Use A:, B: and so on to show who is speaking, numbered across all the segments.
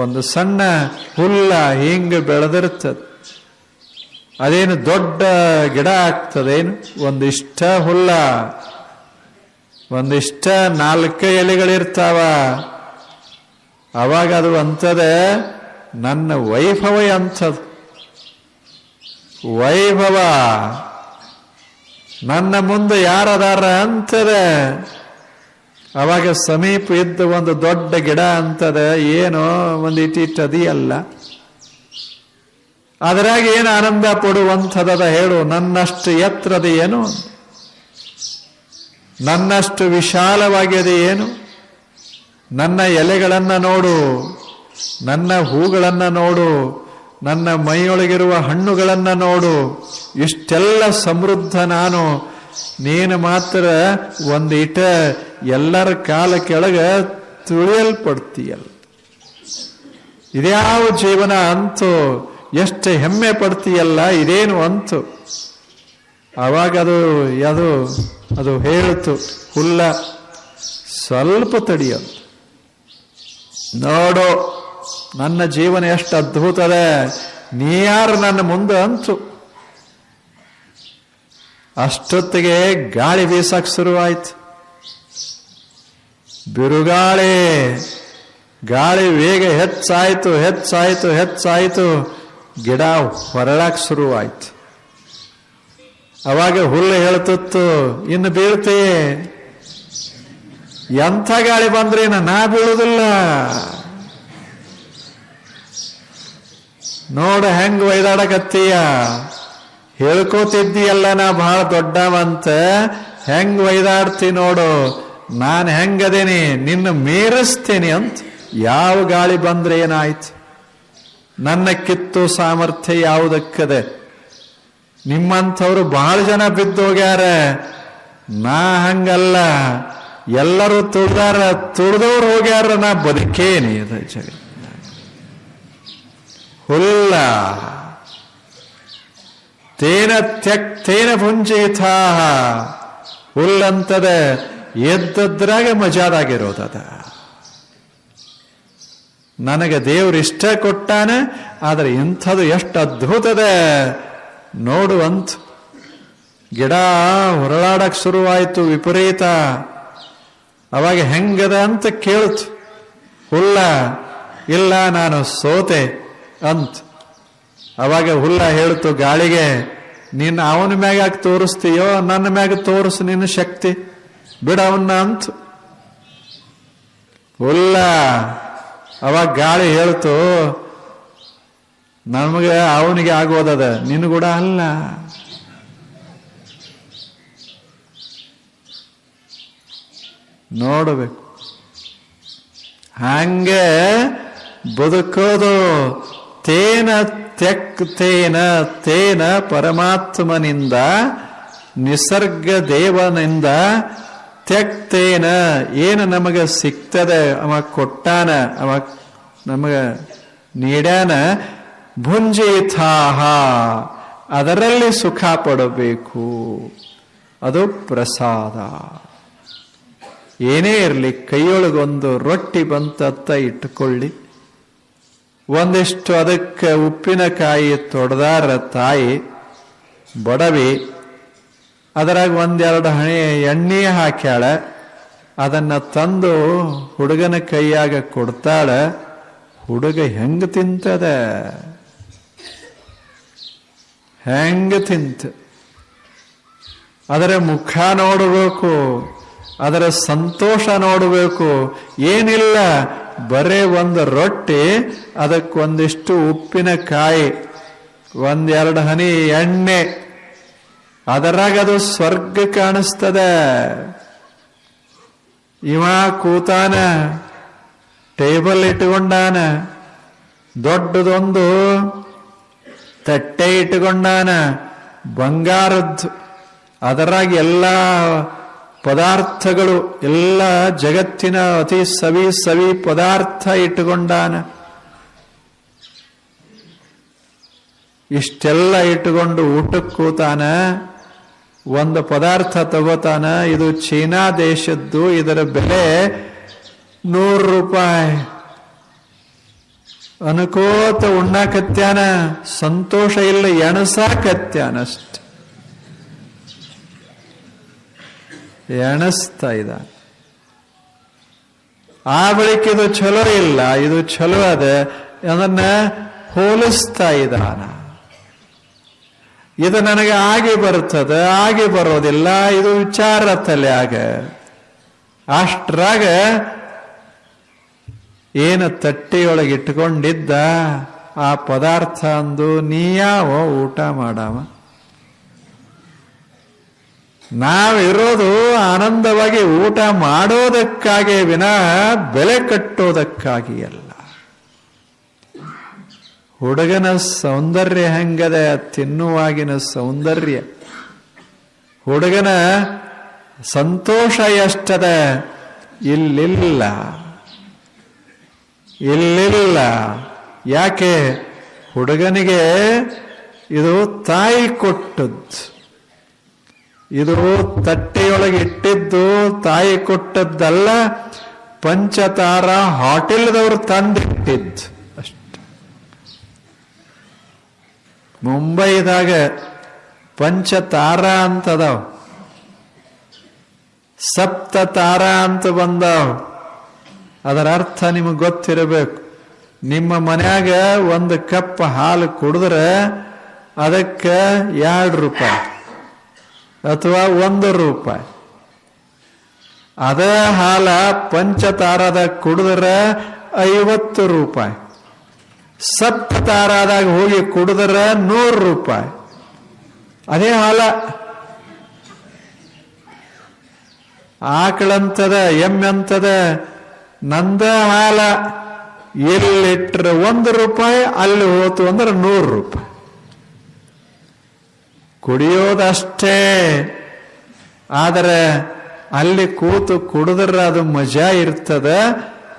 A: ಒಂದು ಸಣ್ಣ ಹುಲ್ಲ ಹಿಂಗೆ ಬೆಳೆದಿರ್ತದೆ ಅದೇನು ದೊಡ್ಡ ಗಿಡ ಆಗ್ತದೇನು? ಒಂದಿಷ್ಟ ಹುಲ್ಲ, ಒಂದಿಷ್ಟ ನಾಲ್ಕು ಎಲೆಗಳಿರ್ತಾವ. ಅವಾಗ ಅದು ಅಂತದೆ ನನ್ನ ವೈಭವ ಅಂಥದ್ದು ವೈಭವ, ನನ್ನ ಮುಂದೆ ಯಾರದಾರ ಅಂತದೆ ಅವಾಗ ಸಮೀಪ ಇದ್ದ ಒಂದು ದೊಡ್ಡ ಗಿಡ ಅಂತದ, ಏನೋ ಒಂದು ಇಟ್ಟಿಟ್ಟು ಅದಿಯಲ್ಲ ಅದರಾಗ ಏನು ಆನಂದ ಪಡುವಂಥದದ ಹೇಳು, ನನ್ನಷ್ಟು ಎತ್ತರದ ಏನು? ನನ್ನಷ್ಟು ವಿಶಾಲವಾಗಿದೆ ಏನು? ನನ್ನ ಎಲೆಗಳನ್ನು ನೋಡು, ನನ್ನ ಹೂಗಳನ್ನು ನೋಡು, ನನ್ನ ಮೈಯೊಳಗಿರುವ ಹಣ್ಣುಗಳನ್ನು ನೋಡು, ಇಷ್ಟೆಲ್ಲ ಸಮೃದ್ಧ ನಾನು. ನೀನು ಮಾತ್ರ ಒಂದು ಇಟ ಎಲ್ಲರ ಕಾಲ ಕೆಳಗೆ ತುಳಿಯಲ್ಪಡ್ತೀಯಲ್ಲ. ಇದ್ಯಾವ ಜೀವನ ಅಂತು ಎಷ್ಟು ಹೆಮ್ಮೆ ಪಡ್ತೀಯಲ್ಲ, ಇದೇನು ಅಂತು. ಆವಾಗ ಅದು ಅದು ಅದು ಹೇಳಿತು, ಹುಲ್ಲ ಸ್ವಲ್ಪ ತಡಿಯೋದು. ನೋಡು, ನನ್ನ ಜೀವನ ಎಷ್ಟು ಅದ್ಭುತದ ನೀ ಯಾರು ನನ್ನ ಮುಂದೆ ಅಂತು. ಅಷ್ಟೊತ್ತಿಗೆ ಗಾಳಿ ಬೀಸಕ್ಕೆ ಶುರುವಾಯಿತು. ಬಿರುಗಾಳಿ, ಗಾಳಿ ವೇಗ ಹೆಚ್ಚಾಯ್ತು ಹೆಚ್ಚಾಯ್ತು, ಹೆಚ್ಚಾಯಿತು. ಗಿಡ ಹೊರಳಕ್ಕೆ ಶುರುವಾಯ್ತು. ಅವಾಗ ಹುಲ್ಲು ಹೇಳ್ತಿತ್ತು, ಇನ್ನು ಬೀಳ್ತಿ. ಎಂಥ ಗಾಳಿ ಬಂದ್ರೆ ನಾ ಬೀಳುದಿಲ್ಲ. ನೋಡ ಹೆಂಗ್ ಒಯ್ದಾಡಕತ್ತೀಯ. ಹೇಳ್ಕೋತಿದ್ದೀಯಲ್ಲ, ನಾ ಬಹಳ ದೊಡ್ಡವಂತ. ಹೆಂಗ್ ಒಯ್ದಾಡ್ತಿ ನೋಡು. ನಾನು ಹೆಂಗದೇನಿ? ನಿನ್ನ ಮೀರಿಸ್ತೇನೆ ಅಂತ. ಯಾವ ಗಾಳಿ ಬಂದ್ರೆ ಏನಾಯ್ತು? ನನ್ನ ಕಿತ್ತು ಸಾಮರ್ಥ್ಯ ಯಾವುದಕ್ಕದೆ? ನಿಮ್ಮಂಥವ್ರು ಬಹಳ ಜನ ಬಿದ್ದೋಗ್ಯಾರ. ನಾ ಹಂಗಲ್ಲ. ಎಲ್ಲರೂ ತುಳ್ದಾರ. ತುಳ್ದವ್ರು ಹೋಗ್ಯಾರ. ನಾ ಬದುಕೇನಿ. ಜಗ ಹುಲ್ಲ. ತೇನ ತ್ಯಕ್ತೇನ ತೇನ ಉಲ್ಲಂತದ ಎದ್ದದ್ರಾಗ ಮಜಾದಾಗಿರೋದದ. ನನಗೆ ದೇವ್ರು ಇಷ್ಟ ಕೊಟ್ಟಾನೆ, ಆದ್ರೆ ಇಂಥದ್ದು ಎಷ್ಟು ಅದ್ಭುತದ. ನೋಡುವಂತ ಗಿಡ ಹೊರಳಾಡಕ್ ಶುರುವಾಯಿತು ವಿಪರೀತ. ಅವಾಗ ಹೆಂಗದ ಅಂತ ಕೇಳ್ತು. ಹುಲ್ಲ, ಇಲ್ಲ, ನಾನು ಸೋತೆ, ಅಂತ. ಅವಾಗ ಹುಲ್ಲ ಹೇಳ್ತು, ಗಾಳಿಗೆ, ನೀನು ಅವನ ಮ್ಯಾಗ ಯಾಕೆ ತೋರಿಸ್ತೀಯೋ, ನನ್ನ ಮ್ಯಾಗ ತೋರಿಸು ನಿನ್ನ ಶಕ್ತಿ. ಬಿಡ ಅವನ್ನ ಅಂತ. ಹುಲ್ಲ ಅವಾಗ ಗಾಳಿ ಹೇಳ್ತು, ನಮಗೆ ಅವನಿಗೆ ಆಗೋದದ ನಿನಗೂಡ ಅಲ್ಲ. ನೋಡಬೇಕು. ಹಂಗೆ ಬದುಕೋದು. ತೇನ ತ್ಯಕ್ ತೇನ ತೇನ ಪರಮಾತ್ಮನಿಂದ, ನಿಸರ್ಗ ದೇವನಿಂದ ತೆಕ್ತೇನ ಏನು ನಮಗೆ ಸಿಗ್ತದೆ ಅವ ಕೊಟ್ಟಾನ, ಅವ ನಮಗೆ ನೀಡ್ಯಾನ ಭುಂಜಿತಾಹ ಅದರಲ್ಲಿ ಸುಖ ಪಡಬೇಕು. ಅದು ಪ್ರಸಾದ. ಏನೇ ಇರಲಿ, ಕೈಯೊಳಗೊಂದು ರೊಟ್ಟಿ ಬಂತತ್ತ ಇಟ್ಟುಕೊಳ್ಳಿ. ಒಂದಿಷ್ಟು ಅದಕ್ಕೆ ಉಪ್ಪಿನಕಾಯಿ ತೊಡೆದಾರ ತಾಯಿ, ಬಡವಿ, ಅದರಾಗ ಒಂದೆರಡು ಹಣೆ ಎಣ್ಣೆ ಹಾಕ್ಯಾಳ, ಅದನ್ನ ತಂದು ಹುಡುಗನ ಕೈಯಾಗ ಕೊಡ್ತಾಳ, ಹುಡುಗ ಹೆಂಗ ತಿಂತದ? ಹೆಂಗ ತಿಂತ? ಅದರ ಮುಖ ನೋಡಬೇಕು, ಅದರ ಸಂತೋಷ ನೋಡಬೇಕು, ಏನಿಲ್ಲ ಬರೇ ಒಂದು ರೊಟ್ಟಿ ಅದಕ್ಕೊಂದಿಷ್ಟು ಉಪ್ಪಿನಕಾಯಿ, ಒಂದೆರಡು ಹನಿ ಎಣ್ಣೆ. ಅದರಾಗ ಅದು ಸ್ವರ್ಗ ಕಾಣಿಸ್ತದೆ. ಇವ ಕೂತಾನ, ಟೇಬಲ್ ಇಟ್ಟುಕೊಂಡಾನ, ದೊಡ್ಡದೊಂದು ತಟ್ಟೆ ಇಟ್ಟುಕೊಂಡಾನ, ಬಂಗಾರದ್ದು. ಅದರಾಗ ಎಲ್ಲ ಪದಾರ್ಥಗಳು ಎಲ್ಲ ಜಗತ್ತಿನ ಅತಿ ಸವಿ ಸವಿ ಪದಾರ್ಥ ಇಟ್ಟುಕೊಂಡಾನ. ಇಷ್ಟೆಲ್ಲ ಇಟ್ಟುಕೊಂಡು ಊಟಕ್ಕೆ ಕೂತಾನ ಒಂದು ಪದಾರ್ಥ ತಗೋತಾನ, ಇದು ಚೀನಾ ದೇಶದ್ದು, ಇದರ ಬೆಲೆ ನೂರು ರೂಪಾಯಿ. ಅನುಕೋತ ಉಣ್ಣಾಕತ್ಯಾನ, ಸಂತೋಷ ಇಲ್ಲ, ಎಣಸಾಕತ್ಯಾನ ಅಷ್ಟೆ ಎಣಸ್ತಾ ಇದ ಆ ಬಳಿಕ ಇದು ಚಲೋ ಇಲ್ಲ, ಇದು ಚಲೋ ಅದ, ಅದನ್ನ ಹೋಲಿಸ್ತಾ ಇದ್ದಾನ. ಇದು ನನಗೆ ಆಗಿ ಬರುತ್ತದ, ಆಗಿ ಬರೋದಿಲ್ಲ, ಇದು ವಿಚಾರ ತಲೆಯಾಗ ಅಷ್ಟ್ರಾಗ ಏನು ತಟ್ಟೆಯೊಳಗೆ ಇಟ್ಕೊಂಡಿದ್ದ ಆ ಪದಾರ್ಥ ಅಂದು ನೀ ಯಾವ ಊಟ ಮಾಡವ. ನಾವಿರೋದು ಆನಂದವಾಗಿ ಊಟ ಮಾಡೋದಕ್ಕಾಗಿ ವಿನಃ ಬೆಲೆ ಕಟ್ಟೋದಕ್ಕಾಗಿ ಅಲ್ಲ ಹುಡುಗನ ಸೌಂದರ್ಯ ಹೆಂಗದ ತಿನ್ನುವಾಗಿನ ಸೌಂದರ್ಯ. ಹುಡುಗನ ಸಂತೋಷ ಎಷ್ಟದ? ಇಲ್ಲಿಲ್ಲ. ಇಲ್ಲಿಲ್ಲ. ಯಾಕೆ? ಹುಡುಗನಿಗೆ ಇದು ತಾಯಿ ಕೊಟ್ಟದ್ದು. ಇದು ತಟ್ಟೆಯೊಳಗೆ ಇಟ್ಟಿದ್ದು, ತಾಯಿ ಕೊಟ್ಟದ್ದಲ್ಲ, ಪಂಚತಾರ ಹೋಟೆಲ್ದವ್ರು ತಂದಿಟ್ಟಿದ್ದು. ಅಷ್ಟೆ. ಮುಂಬೈದಾಗ ಪಂಚತಾರ ಅಂತದಾವ್. ಸಪ್ತ ತಾರ ಅಂತ ಬಂದಾವ್. ಅದರ ಅರ್ಥ ನಿಮಗೆ ಗೊತ್ತಿರಬೇಕು. ನಿಮ್ಮ ಮನ್ಯಾಗ ಒಂದು ಕಪ್ ಹಾಲು ಕುಡಿದ್ರೆ ಅದಕ್ಕೆ ಎರಡು ರೂಪಾಯಿ. ಅಥವಾ ಒಂದು ರೂಪಾಯಿ ಅದೇ ಹಾಲ ಪಂಚತಾರದ ಕುಡಿದ್ರೆ ಐವತ್ತು ರೂಪಾಯಿ ಸಪ್ತ ತಾರಾದಾಗ ಹೋಗಿ ಕುಡಿದ್ರೆ ನೂರು ರೂಪಾಯಿ ಅದೇ ಹಾಲ. ಆಕಳಂತದ, ಎಮ್ಮೆಂತದ, ನಂದ ಹಾಲ ಎಲ್ಲಿಟ್ರೆ ಒಂದು ರೂಪಾಯಿ, ಅಲ್ಲಿ ಹೋತು ಅಂದ್ರೆ ನೂರು ರೂಪಾಯಿ. ಕುಡಿಯೋದಷ್ಟೇ. ಆದರೆ ಅಲ್ಲಿ ಕೂತು ಕುಡಿದ್ರೆ ಅದು ಮಜಾ ಇರ್ತದ.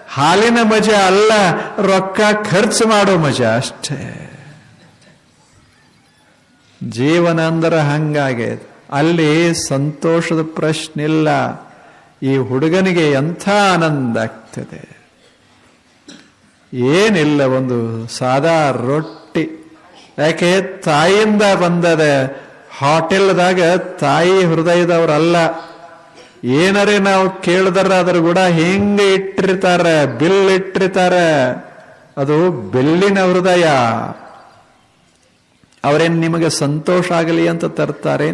A: ಹಾಲಿನ ಮಜಾ ಅಲ್ಲ, ರೊಕ್ಕ ಖರ್ಚು ಮಾಡೋ ಮಜಾ ಅಷ್ಟೇ. ಜೀವನ ಅಂದ್ರೆ ಹಂಗಾಗೆ. ಅಲ್ಲಿ ಸಂತೋಷದ ಪ್ರಶ್ನೆ ಇಲ್ಲ. ಈ ಹುಡುಗನಿಗೆ ಎಂಥ ಆನಂದ ಆಗ್ತದೆ. ಏನಿಲ್ಲ, ಒಂದು ಸಾದಾ ರೊಟ್ಟಿ. ಯಾಕೆ, ತಾಯಿಯಿಂದ ಬಂದದೆ ಹೋಟೆಲ್ದಾಗ ತಾಯಿ ಹೃದಯದವ್ರಲ್ಲ, ಏನರೇ ನಾವು ಕೇಳಿದ್ರ ಅದ್ರ ಕೂಡ ಹೆಂಗೆ ಇಟ್ಟಿರ್ತಾರ, ಬಿಲ್ ಇಟ್ಟಿರ್ತಾರ, ಅದು ಬೆಳ್ಳಿನ ಹೃದಯ. ಅವರೇನ್ ನಿಮಗೆ ಸಂತೋಷ ಆಗಲಿ ಅಂತ ತರ್ತಾರೆ?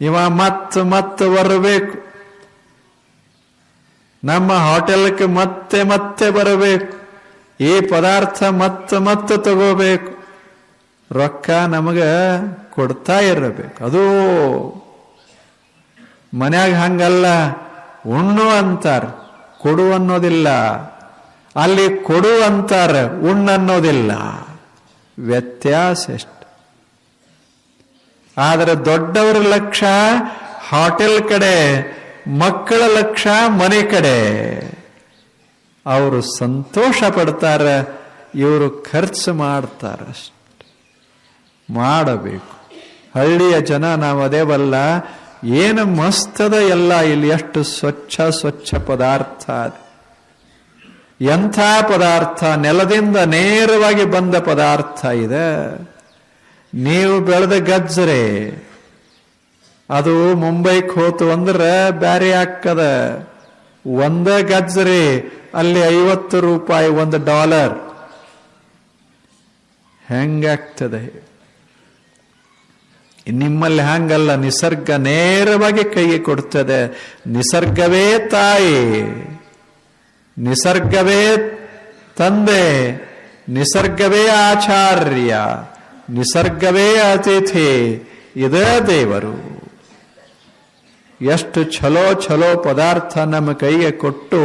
A: ಇವ ಮತ್ ಮತ್ತೆ ಬರಬೇಕು. ನಮ್ಮ ಹೋಟೆಲ್ಗೆ ಮತ್ತೆ ಮತ್ತೆ ಬರಬೇಕು. ಈ ಪದಾರ್ಥ ಮತ್ತೆ ಮತ್ತೆ ತಗೋಬೇಕು. ರೊಕ್ಕ ನಮಗೆ ಕೊಡ್ತಾ ಇರಬೇಕು. ಅದು ಮನ್ಯಾಗ ಹಂಗಲ್ಲ. ಉಣ್ಣು ಅಂತಾರ. ಕೊಡು ಅನ್ನೋದಿಲ್ಲ. ಅಲ್ಲಿ ಕೊಡು ಅಂತಾರ. ಉಣ್ಣು ಅನ್ನೋದಿಲ್ಲ. ವ್ಯತ್ಯಾಸ ಎಷ್ಟು. ಆದರೆ ದೊಡ್ಡವರ ಲಕ್ಷ, ಹೋಟೆಲ್ ಕಡೆ, ಮಕ್ಕಳ ಲಕ್ಷ, ಮನೆ ಕಡೆ. ಅವರು ಸಂತೋಷ ಪಡ್ತಾರೆ. ಇವರು ಖರ್ಚು ಮಾಡ್ತಾರಷ್ಟೆ. ಮಾಡಬೇಕು. ಹಳ್ಳಿಯ ಜನ ನಾವು ಅದೇ ಬಲ್ಲ, ಏನು ಮಸ್ತದ ಎಲ್ಲ ಇಲ್ಲಿ ಎಷ್ಟು ಸ್ವಚ್ಛ ಸ್ವಚ್ಛ ಪದಾರ್ಥ ಎಂಥ ಪದಾರ್ಥ, ನೆಲದಿಂದ ನೇರವಾಗಿ ಬಂದ ಪದಾರ್ಥ ಇದೆ. ನೀವು ಬೆಳೆದ ಗಜ್ಜರೆ, ಅದು ಮುಂಬೈಕ್ ಹೋತು ಅಂದ್ರೆ ಬ್ಯಾರೆ ಹಾಕದ ಒಂದ ಗಜ್ಜರಿ ಅಲ್ಲಿ ಐವತ್ತು ರೂಪಾಯಿ ಒಂದು ಡಾಲರ್. ಹೆಂಗಾಗ್ತದೆ? ನಿಮ್ಮಲ್ಲಿ ಹಂಗಲ್ಲ, ನಿಸರ್ಗ ನೇರವಾಗಿ ಕೈಗೆ ಕೊಡ್ತದೆ. ನಿಸರ್ಗವೇ ತಾಯಿ, ನಿಸರ್ಗವೇ ತಂದೆ, ನಿಸರ್ಗವೇ ಆಚಾರ್ಯ, ನಿಸರ್ಗವೇ ಅತಿಥಿ ಇದೇ ದೇವರು. ಎಷ್ಟು ಛಲೋ ಛಲೋ ಪದಾರ್ಥ ನಮ್ಮ ಕೈಗೆ ಕೊಟ್ಟು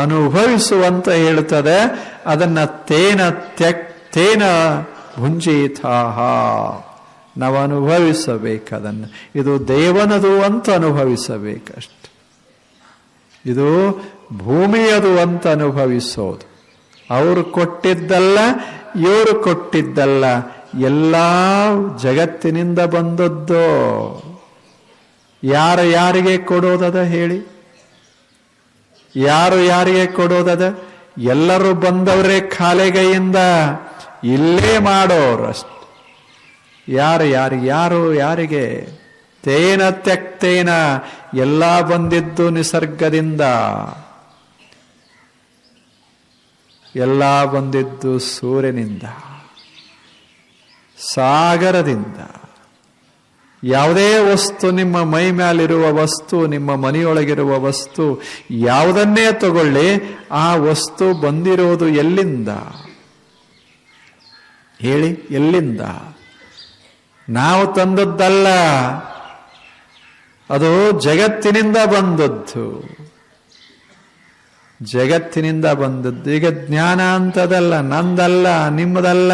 A: ಅನುಭವಿಸುವಂತ ಹೇಳ್ತದೆ. ಅದನ್ನ ತೇನ ತ್ಯಕ್, ತೇನ ಭುಂಜಿತಾಹ. ನಾವು ಅನುಭವಿಸಬೇಕು ಅದನ್ನು ಇದು ದೇವನದು ಅಂತ ಅನುಭವಿಸಬೇಕಷ್ಟೆ ಇದು ಭೂಮಿಯದು ಅಂತ ಅನುಭವಿಸೋದು ಅವರು ಕೊಟ್ಟಿದ್ದಲ್ಲ, ಇವರು ಕೊಟ್ಟಿದ್ದಲ್ಲ, ಎಲ್ಲ ಜಗತ್ತಿನಿಂದ ಬಂದದ್ದು. ಯಾರು ಯಾರಿಗೆ ಕೊಡೋದದ ಹೇಳಿ? ಯಾರು ಯಾರಿಗೆ ಕೊಡೋದದ? ಎಲ್ಲರೂ ಬಂದವರೇ ಖಾಲೆಗೈಯಿಂದ ಇಲ್ಲೇ ಮಾಡೋರು ಅಷ್ಟೆ ಯಾರು ಯಾರು ಯಾರು ಯಾರಿಗೆ ತೇನ ತ್ಯಕ್ತೇನ ಎಲ್ಲ ಬಂದಿದ್ದು ನಿಸರ್ಗದಿಂದ. ಎಲ್ಲ ಬಂದಿದ್ದು ಸೂರ್ಯನಿಂದ, ಸಾಗರದಿಂದ. ಯಾವುದೇ ವಸ್ತು ನಿಮ್ಮ ಮೈ ಮೇಲಿರುವ ವಸ್ತು, ನಿಮ್ಮ ಮನೆಯೊಳಗಿರುವ ವಸ್ತು ಯಾವುದನ್ನೇ ತಗೊಳ್ಳಿ, ಆ ವಸ್ತು ಬಂದಿರೋದು ಎಲ್ಲಿಂದ? ಹೇಳಿ, ಎಲ್ಲಿಂದ? ನಾವು ತಂದದ್ದಲ್ಲ. ಅದು ಜಗತ್ತಿನಿಂದ ಬಂದದ್ದು. ಜಗತ್ತಿನಿಂದ ಬಂದದ್ದು. ಈಗ ಜ್ಞಾನ ಅಂತದಲ್ಲ, ನಂದಲ್ಲ, ನಿಮ್ಮದಲ್ಲ.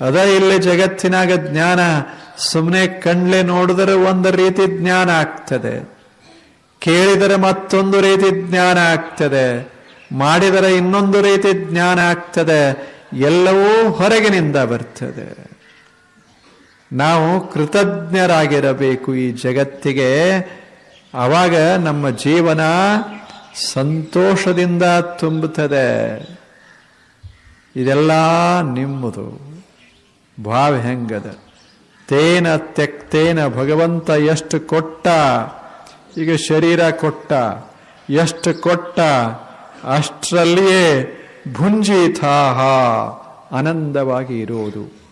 A: ಅದ ಇಲ್ಲಿ ಜಗತ್ತಿನಾಗ ಜ್ಞಾನ. ಸುಮ್ಮನೆ ಕಣ್ಲೆ ನೋಡಿದರೆ ಒಂದು ರೀತಿ ಜ್ಞಾನ ಆಗ್ತದೆ. ಕೇಳಿದರೆ ಮತ್ತೊಂದು ರೀತಿ ಜ್ಞಾನ ಆಗ್ತದೆ. ಮಾಡಿದರೆ ಇನ್ನೊಂದು ರೀತಿ ಜ್ಞಾನ ಆಗ್ತದೆ. ಎಲ್ಲವೂ ಹೊರಗಿನಿಂದ ಬರ್ತದೆ. ನಾವು ಕೃತಜ್ಞರಾಗಿರಬೇಕು ಈ ಜಗತ್ತಿಗೆ. ಆವಾಗ ನಮ್ಮ ಜೀವನ ಸಂತೋಷದಿಂದ ತುಂಬುತ್ತದೆ. ಇದೆಲ್ಲ ನಿಮ್ಮದು. ಭಾವ ಹೆಂಗದ? ತೇನ ತೆಕ್ತೇನ ಭಗವಂತ ಎಷ್ಟು ಕೊಟ್ಟ? ಈಗ ಶರೀರ ಕೊಟ್ಟ. ಎಷ್ಟು ಕೊಟ್ಟ? ಅಷ್ಟರಲ್ಲಿಯೇ ಭುಂಜಿತಾಹ ಆನಂದವಾಗಿ ಇರುವುದು.